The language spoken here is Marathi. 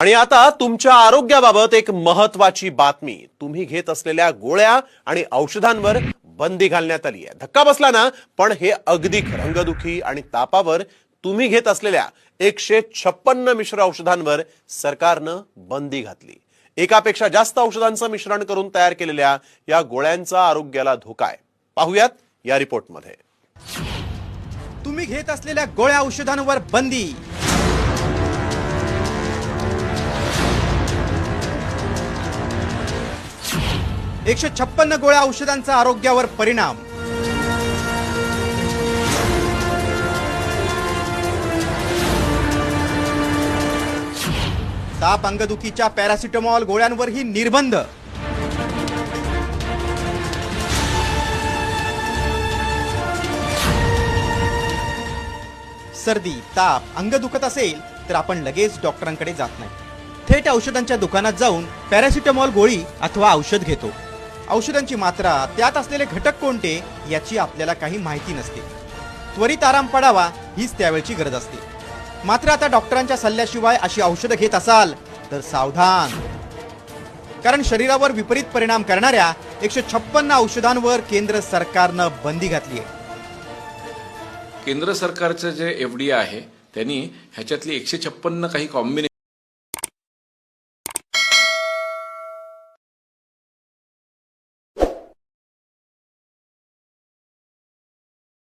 आणि आता तुमच्या आरोग्याबाबत एक महत्वाची बातमी. तुम्ही घेत असलेल्या गोळ्या आणि औषधांवर बंदी घालण्यात आली आहे. धक्का बसला ना पण हे अगदी रंगदुखी आणि तापावर तुम्ही घेत असलेल्या एकशे छप्पन्न मिश्र औषधांवर सरकारनं बंदी घातली. एकापेक्षा जास्त औषधांचं मिश्रण करून तयार केलेल्या या गोळ्यांचा आरोग्याला धोका आहे. पाहुयात या रिपोर्टमध्ये. तुम्ही घेत असलेल्या गोळ्या औषधांवर बंदी. एकशे छप्पन्न गोळ्या औषधांचा आरोग्यावर परिणाम. ताप अंगदुखीच्या पॅरासिटामॉल गोळ्यांवरही निर्बंध. सर्दी ताप अंग दुखत असेल तर आपण लगेच डॉक्टरांकडे जात नाही. थेट औषधांच्या दुकानात जाऊन पॅरासिटामॉल गोळी अथवा औषध घेतो. औषधांची मात्रा त्यात असलेले घटक कोणते याची आपल्याला काही माहिती नसते. त्वरित आराम पडावा हीच त्यावेळची गरज असते. मात्र आता डॉक्टरांच्या सल्ल्याशिवाय अशी औषधं घेत असाल तर सावधान. कारण शरीरावर विपरीत परिणाम करणाऱ्या एकशे छप्पन्न औषधांवर केंद्र सरकारनं बंदी घातली आहे. केंद्र सरकारचं जे एफ डी आहे त्यांनी ह्याच्यातली एकशे छप्पन्न काही कॉम्बिनेशन